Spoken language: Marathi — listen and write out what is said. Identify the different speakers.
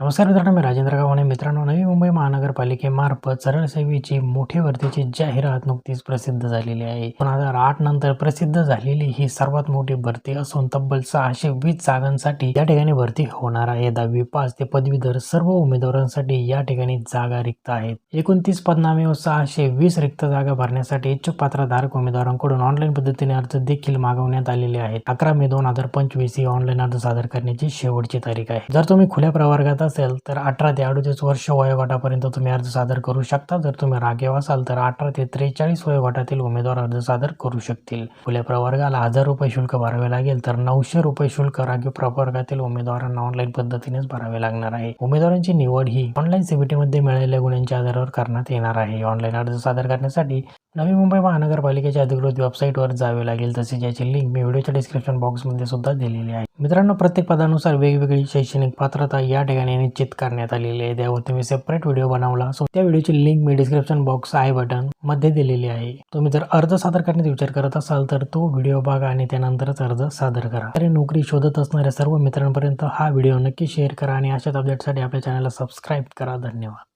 Speaker 1: नमस्कार मित्रांनो मी राजेंद्र गावाने मित्रांनो नवी मुंबई महानगरपालिकेमार्फत सरळ सेवेची मोठी भरतीची जाहिरात नुकतीच प्रसिद्ध झालेली आहे. दोन हजार आठ नंतर प्रसिद्ध झालेली ही सर्वात मोठी भरती असून तब्बल सहाशे वीस जागांसाठी या ठिकाणी भरती होणार आहे. दहावी पास ते पदवीधर सर्व उमेदवारांसाठी या ठिकाणी जागा रिक्त आहेत. एकोणतीस पदनामे व सहाशे वीस रिक्त जागा भरण्यासाठी इच्छुक पात्रधारक उमेदवारांकडून ऑनलाईन पद्धतीने अर्ज देखील मागवण्यात आलेले आहेत. अकरा मे दोन हजार पंचवीस ही ऑनलाईन अर्ज सादर करण्याची शेवटची तारीख आहे. जर तुम्ही खुल्या प्रवर्गात असेल तर अठरा ते अडतीस वर्ष वयोगटापर्यंत तुम्ही अर्ज सादर करू शकता. जर तुम्ही रागीव असाल तर अठरा ते त्रेचाळीस वयोगटातील उमेदवार अर्ज सादर करू शकतील. खुल्या प्रवर्गाला हजार रुपये शुल्क भरावे लागेल तर नऊशे रुपये शुल्क रागीव प्रवर्गातील उमेदवारांना ऑनलाईन पद्धतीनेच भरावे लागणार आहे. उमेदवारांची निवड ही ऑनलाईन सीबीटीमध्ये मिळालेल्या गुणांच्या आधारावर करण्यात येणार आहे. ऑनलाईन अर्ज सादर करण्यासाठी नवी मुंबई महानगरपालिकेच्या अधिकृत वेबसाईटवर जावे लागेल तसेच याची लिंक मी व्हिडिओच्या डिस्क्रिप्शन बॉक्समध्ये सुद्धा दिलेली आहे. मित्रांनो प्रत्येक पदानुसार वेगवेगळी शैक्षणिक पात्रता या ठिकाणी निश्चित करण्यात आलेली आहे. त्यावरती मी सेपरेट व्हिडिओ बनवला सो त्या व्हिडिओची लिंक मी डिस्क्रिप्शन बॉक्स आय बटनमध्ये दिलेली आहे. तुम्ही जर अर्ज सादर करण्याचा विचार करत असाल तर तो व्हिडिओ बघा आणि त्यानंतरच अर्ज सादर करा. तर नोकरी शोधत असणाऱ्या सर्व मित्रांपर्यंत हा व्हिडिओ नक्की शेअर करा आणि अशाच अपडेटसाठी आपल्या चॅनलला सबस्क्राईब करा. धन्यवाद.